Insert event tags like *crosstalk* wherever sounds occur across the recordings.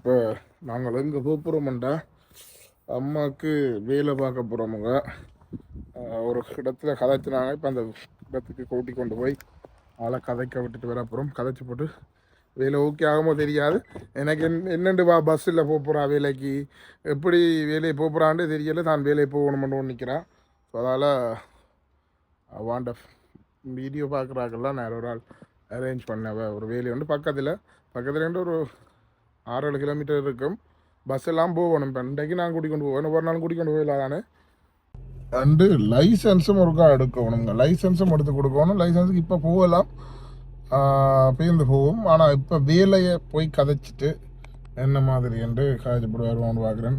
இப்போ நாங்கள் எங்கே போகிறோம்டா அம்மாவுக்கு வேலை பார்க்க போகிறோமுங்க ஒரு இடத்துல கதைச்சினாங்க. இப்போ அந்த இடத்துக்கு கூட்டி கொண்டு போய் ஆளை கதைக்க விட்டுட்டு வர போகிறோம் கதைச்சி போட்டு வேலை ஓகே ஆகுமோ தெரியாது. எனக்கு என் என்னண்டு வா பஸ்ஸில் போகிறா வேலைக்கு? எப்படி வேலையை போகிறான்னு தெரியல. தான் வேலையை போகணுமென்னு நிற்கிறான் ஸோ அதால் வாண்ட வீடியோ பார்க்குறாக்கெல்லாம் நான் ஒரு ஆள் அரேஞ்ச் பண்ணவ ஒரு வேலை வந்து பக்கத்தில் பக்கத்தில் ஒரு ஆறு ஏழு கிலோமீட்டர் இருக்கும். பஸ் எல்லாம் போகணும். இப்போ இன்றைக்கு நான் கூட்டிக் கொண்டு போவேன். ஒரு நாள் கூட்டிக் கொண்டு போயிடலாம் தானே? அண்டு லைசன்ஸும் ஒருக்கா எடுக்கணுங்க லைசன்ஸும் எடுத்து கொடுக்கணும். லைசன்ஸுக்கு இப்போ போகலாம். பேருந்து போகும். ஆனால் இப்போ வேலையை போய் கதைச்சிட்டு என்ன மாதிரி என்று காய்ச்சப்பட்டு வருவான்னு பார்க்குறேன்.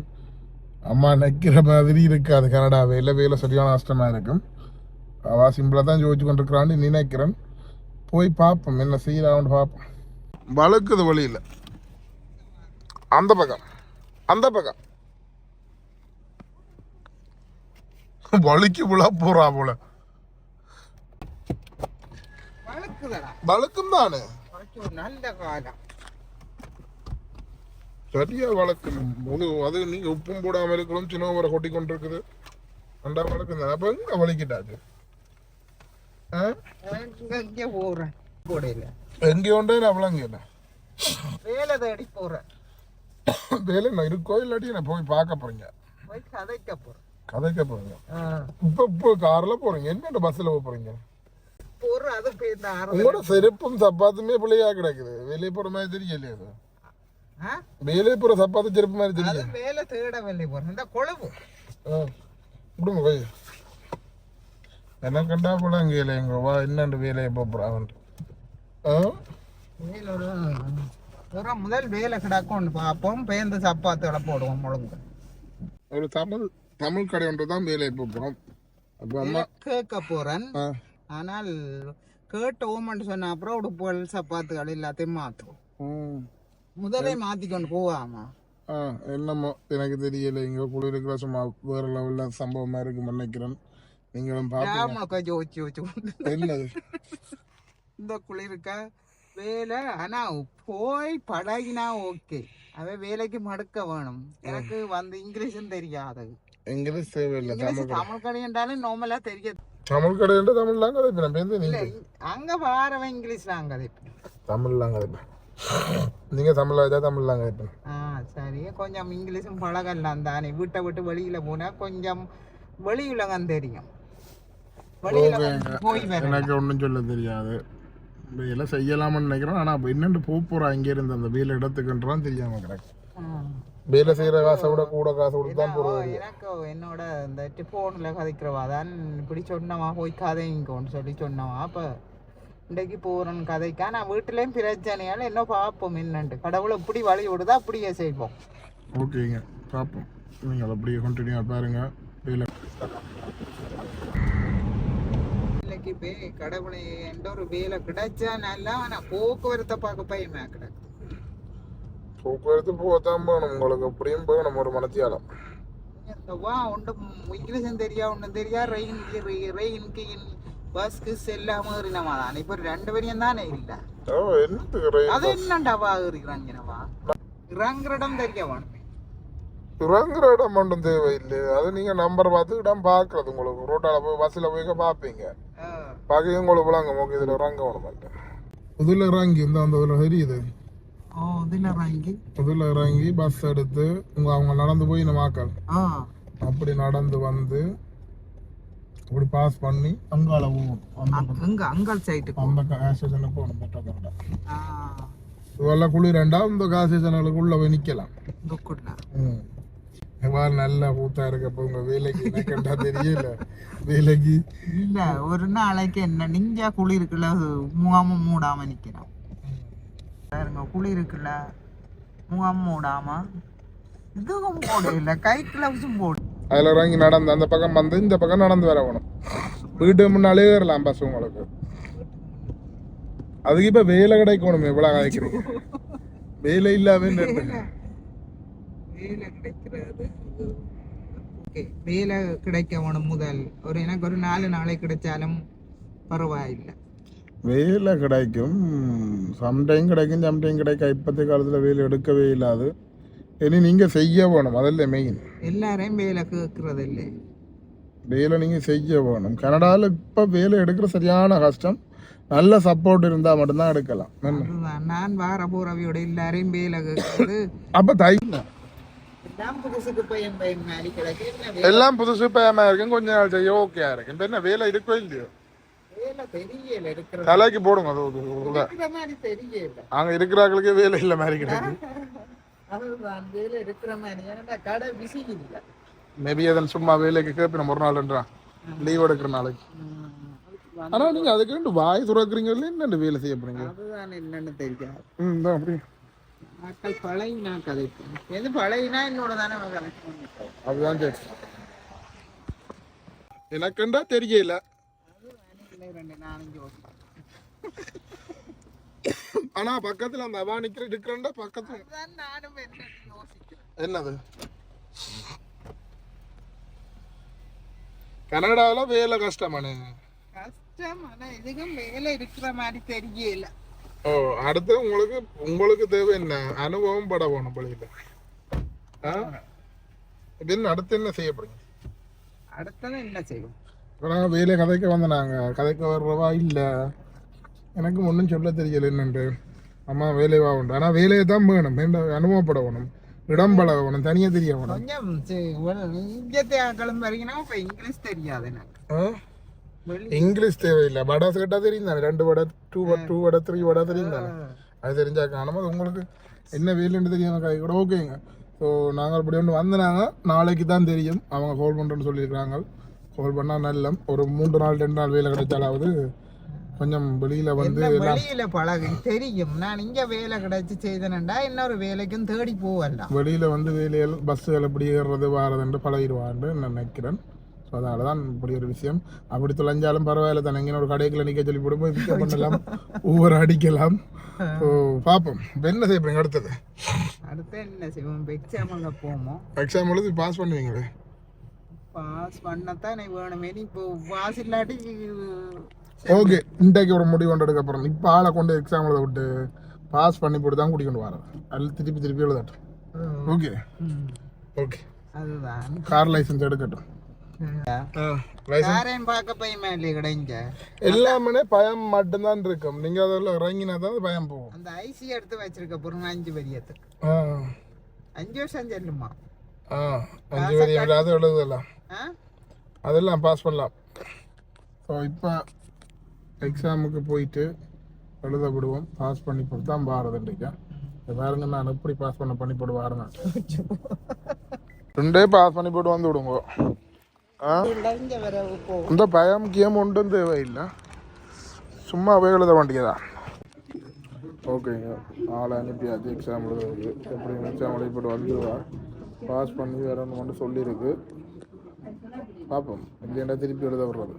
அம்மா நிற்கிற மாதிரி இருக்காது. கனடா வேலை வேலை சரியான கஷ்டமாக இருக்கும். அவா சிம்பிளாக தான் ஜோதிச்சு கொண்டிருக்கிறான்னு நினைக்கிறேன். போய் பார்ப்போம். என்ன செய்யலாம்னு பார்ப்போம். வழுக்குது வழியில். அந்த பக்கம். அந்த பக்கம். வழுக்கி விழா போறா போல. வழுக்கும் தானே? நல்ல காலம். சரியா வழக்கம் முழு அது நீங்க உப்பும் போடாம இருக்கலாம் சின்ன வர கொட்டி கொண்டிருக்குது. ரெண்டா வழக்கம் தான் அப்ப எங்க வலிக்கிட்டாச்சு இங்க போறேன். எங்க உண்டே? அவ்வளோ வேலை தேடி போறேன். வேலை என்ன இருக்கோ இல்லாட்டி நான் போய் பார்க்க போறீங்க? கதைக்க போறேன் கதைக்க போறீங்க? இப்போ இப்போ கார்ல போறீங்க. என்னென்ன பஸ்ல போறீங்க? உங்களோட செருப்பும் சப்பாத்துமே பிள்ளையா கிடக்குது. வெளியே போற மாதிரி தெரியலையே அது. ஆ? வெளியே போற சப்பாத்து செருப்பு மாதிரி தெரியல வேலை தேட வெளியே போறேன் இந்த கொழுவு ஆ. விடுங்க போய். என்ன கண்டா கூட அங்கே இல்லை எங்க வா என்னண்டு வேலையை போறான் வேலை ஒரு முதல் வேலை கிடக்கும் பார்ப்போம். பேருந்து சப்பாத்துகளை போடுவோம் முழுங்க ஒரு தமிழ் தமிழ் கடை ஒன்று தான் வேலையை போறோம். அப்போ அம்மா கேட்க போறேன். ஆ, ஆனால் கேட்ட ஓமன்ட்டு சொன்ன அப்புறம் உடுப்புகள் சப்பாத்துகள் எல்லாத்தையும் மாத்துவோம். ம், முதலே மாத்திக்கொண்டு போவாமா? ஆ என்னமோ எனக்கு தெரியல. இங்க குளிருக்கிற சும்மா வேற லெவல்ல சம்பவமா இருக்கு நினைக்கிறேன். நீங்களும் வச்சு என்னது? இந்த குளிருக்க வேலை ஆனா போய் பழகினா ஓகே அவ வேலைக்கு மடுக்க வேணும். எனக்கு வந்து இங்கிலீஷும் தெரியாது. இங்கிலீஷ் தேவையில்லை தமிழ் தமிழ் கடைன்றாலும் நார்மலா தெரியாது. தமிழ் கடைன்ட்டு தமிழ்லாம் கதைப்பேன் பேருந்து இல்ல நீங்க அங்க வாரவன் இங்கிலீஷ் நாங்க கதைப்பேன் தமிழ்லாம் கதைப்பேன் நீங்க தமிழ்ல வச்சா தமிழ்லாம் கதைப்பேன் ஆ சரி. கொஞ்சம் இங்கிலீஷும் பழகலாம் தானே. வீட்டை விட்டு வெளியில போனா கொஞ்சம் வெளி உலகம் தெரியும். வெளியில போய் எனக்கு ஒன்றும் சொல்ல தெரியாது. வேலை செய்யலாம்னு நினைக்கிறேன் ஆனால் இப்போ என்னென்று போக போகிறா இங்கேருந்து அந்த வேலை இடத்துக்குன்றான் தெரியாம கிடக்கு. வேலை செய்கிற காசை விட கூட காசு கொடுத்து தான் போடுவாங்க எனக்கு என்னோட இந்த டிஃபோனில் கதைக்கிறவா. தான் இப்படி சொன்னவா போய் கதைங்கன்னு சொல்லி சொன்னவா. அப்போ இன்றைக்கு போகிறேன் கதைக்கா. நான் வீட்டிலையும் பிரச்சனையால் என்ன பார்ப்போம் என்னண்டு கடவுளை இப்படி வழி விடுதா அப்படியே செய்வோம். ஓகேங்க பார்ப்போம் நீங்கள் அப்படியே கண்டினியூவாக பாருங்க. வேலை இன்னைக்கு பே கடவுளை எந்த ஒரு வேலை கிடைச்சா நல்லா ஆனால் போக்குவரத்தை பார்க்க பயமா கிடக்கு. போக்குவரத்து போகத்தான் போகணும். உங்களுக்கு அப்படியும் போகணும் ஒரு மனத்தியாலம். வா ஒன்றும் இங்கிலீஷும் தெரியா ஒன்றும் தெரியா ரெயின் ரெயின் கீன் பஸ்க்கு செல்லாம ஏறினவா? தான் இப்போ ரெண்டு பேரையும் தானே இல்லை. அது என்னண்டாவா இருக்கிறாங்கனவா இறங்குற இடம் தெரிய வேணுமே இறங்குற இடம் மட்டும் தேவையில்லை. அது நீங்கள் நம்பர் பார்த்து இடம் பார்க்குறது உங்களுக்கு. ரோட்டால் போய் பஸ்ஸில் போய் பார்ப்பீங்க. பார்க்க உங்களுக்கு விளாங்க ஓகே இதில் இறங்க வேணும் இதில் இறங்கி இந்த அந்த இதில் தெரியுது. ஓ இதில் இறங்கி. இதில் இறங்கி பஸ் எடுத்து உங்க அவங்க நடந்து போய் இந்த மாக்கள். ஆ. அப்படி நடந்து வந்து அப்படி பாஸ் பண்ணி அங்கால போகணும் அங்க- எங்க அங்காள் சைட்டுக்கு அந்த காசு ஸ்டேஷனுக்கு போகணும் பெட்ரோல் ஆ. இதெல்லாம் குளிரண்டா இந்த காசு ஸ்டேஷனுக்கு உள்ள போய் நிக்கலாம். எவ்வாறு நல்லா பூத்தா இருக்க இப்போ உங்க வேலைக்கு என்ன கண்டா தெரியல. வேலைக்கு. இல்ல ஒரு நாளைக்கு என்ன நெஞ்சா குளிருக்குள்ள முகாம மூடாம நிக்கிறோம். பாருங்க குளிருக்குள்ள முகாம் மூடாம. இதுவும் போட இல்ல கை கிளவுஸும் போடு. அதில் இறங்கி நடந்து அந்த பக்கம் வந்து இந்த பக்கம் நடந்து வர வேணும். வீட்டு முன்னாலே ஏறலாம் பஸ் உங்களுக்கு. அதுக்கு இப்போ வேலை கிடைக்கணும் எவ்வளோ கிடைக்கிறீங்க வேலை இல்லாம வேலை கிடைக்கிறது. ஓகே. வேலை கிடைக்க வேணும் முதல். ஒரு எனக்கு ஒரு நாலு நாளை கிடைச்சாலும் பரவாயில்லை. வேலை கிடைக்கும். சம்டைம் கிடைக்கும் சம்டைம் கிடைக்கும் இப்போதைய காலத்தில் வேலை எடுக்கவே இல்லாது. இனி நீங்கள் செய்ய வேணும். அதில் மெயின் எல்லாரையும் வேலை கேட்கறது இல்லை வேலை நீங்கள் செய்ய வேணும். கனடாவில் இப்போ வேலை எடுக்கிற சரியான கஷ்டம். நல்ல சப்போர்ட் இருந்தால் மட்டும்தான் எடுக்கலாம். நான் வார போறவையோட எல்லாரையும் வேலை கேட்கறது. அப்போ தை எல்லாம் புதுசு பயமா இருக்கும். கொஞ்ச நாள் செய்ய ஓகே இருக்கு. இப்போ என்ன வேலை இருக்கோ இல்லையோ? தலைக்கு போடுங்க. அங்கே இருக்கிறாங்களுக்கே வேலை இல்லை மாதிரி கிடைக்கு. அதுதான் வேலை இருக்கிற மாதிரி. ஏன்னா கடை பிஸி இல்லை. மேபி அதன் சும்மா வேலைக்கு கேட்பின ஒரு நாள்ன்றான் லீவ் எடுக்கிற நாளைக்கு. ஆனா நீங்க அதுக்கு வாய் துறக்குறீங்க. என்ன வேலை செய்ய போறீங்க? அதுதான் என்னன்னு தெரியாது. ம் இந்தா அப்படி ஆட்கள் பழகினா கதைப்போம். எது பழகினா என்னோட தானே கதைப்போம் அதுதான் சரி. எனக்குண்டா தெரியல. ரெண்டு நாலஞ்சு வருஷம் ஆனா பக்கத்துல அந்த அவா நிக்கிற இருக்கிறண்டா பக்கத்துல. நானும் என்னது? கனடாவில் வேலை கஷ்டமானே. கஷ்டம் ஆனா இதுக்கும் வேலை இருக்கிற மாதிரி தெரியல. ஓ அடுத்து உங்களுக்கு உங்களுக்கு தேவை என்ன? அனுபவம் பட வேணும் பள்ளியில். என்ன அடுத்து என்ன செய்ய போறீங்க? அடுத்தது என்ன செய்வோம்? இப்போ நாங்கள் வேலையை கதைக்க வந்த நாங்கள் கதைக்க வர்றவா இல்லை. எனக்கு ஒன்றும் சொல்ல தெரியல என்னண்டு அம்மா வேலைவா உண்டு. ஆனால் வேலையை தான் வேணும். வேண்ட அனுபவப்பட வேணும் இடம் பழக வேணும் தனியாக தெரிய வேணும் கொஞ்சம் இங்கத்தை ஆக்களும் வரீங்கன்னா இப்ப இங்கிலீஷ் தெரியாது எனக்கு. இங்கிலீஷ் தேவையில்லை வடை கேட்டால் தெரியும் தானே ரெண்டு vada two two vada three vada தெரியும் தானே அது தெரிஞ்சா காணும் உங்களுக்கு என்ன வேலைன்னு தெரியாம கதை கூட ஓகேங்க ஸோ நாங்கள் இப்படி ஒன்று வந்தனாங்க நாளைக்கு தான் தெரியும் அவங்க கால் பண்ணுறேன்னு சொல்லியிருக்காங்க கால் பண்ணால் நல்ல ஒரு மூன்று நாள் ரெண்டு நாள் வேலை கிடைச்சாலாவது கொஞ்சம் வெளியில் வந்து வெளியில பழகு தெரியும் நான் இங்க வேலை கிடைச்சு செய்தனண்டா இன்னொரு வேலைக்கும் தேடி போவலாம் வெளியில் வந்து வேலைகள் பஸ்ஸுகள் எப்படி ஏறுறது வாரதுன்னு பழகிடுவான்னு நான் நினைக்கிறேன் ஸோ அதனால தான் இப்படி ஒரு விஷயம். அப்படி தொலைஞ்சாலும் பரவாயில்ல தானே. இங்கே ஒரு கடைக்குள்ள நிற்க சொல்லி போட்டு போய் பிக்கப் பண்ணலாம். *laughs* ஒவ்வொரு அடிக்கலாம். ஸோ பார்ப்போம் இப்போ என்ன செய்ய போறீங்க அடுத்தது? அடுத்து என்ன செய்வோம்? எக்ஸாம் அங்க போமோ எக்ஸாம் எழுதி பாஸ் பண்ணுவீங்களே? பாஸ் பண்ணத்தான் வேணுமே. இப்போ பாஸ் இல்லாட்டி *laughs* ஓகே இன்றைக்கு ஒரு முடிவு கொண்டு எடுக்க போகிறோம் இப்போ ஆளை கொண்டு எக்ஸாம் எழுத விட்டு பாஸ் பண்ணி போட்டு தான் கூட்டிக்கொண்டு வரேன் அதில் திருப்பி திருப்பி எழுதட்டும். ஓகே ஓகே அதுதான். கார் லைசன்ஸ் எடுக்கட்டும். யாரையும் பார்க்க பயமா இல்லையே கிடைங்க எல்லாமே பயம் மட்டும்தான் இருக்கும். நீங்கள் அதில் இறங்கினா தான் அது பயம் போகும். அந்த ஐசி எடுத்து வச்சிருக்க பொருள் அஞ்சு வரியத்துக்கு ஆ. அஞ்சு வருஷம் செல்லுமா? ஆ அஞ்சு வரையும் இல்லாத எழுதலாம். ஆ? அதெல்லாம் பாஸ் பண்ணலாம். ஸோ இப்போ எக்ஸாமுக்கு போயிட்டு எழுத விடுவோம் பாஸ் பண்ணி போட்டு தான் பாரதுண்டிக்கா பாருங்க நான் எப்படி பாஸ் பண்ண பண்ணி போட்டு ரெண்டே பாஸ் பண்ணி போட்டு வந்து விடுங்க. എന്താ ഭയം ഗെയിം ഉണ്ടെന്ന് ഇല്ല சும்மா போய் எழுத வேண்டியதான் ஓகேங்க ஆளை அனுப்பியாச்சு எக்ஸாம் எழுதுறதுக்கு எப்படி எக்ஸாம் எழுதிப்பட்டு வந்துடுவா பாஸ் பண்ணி வரணும் மட்டும் சொல்லியிருக்கு பார்ப்போம் இல்லைண்டா திருப்பி எழுத விடுறது.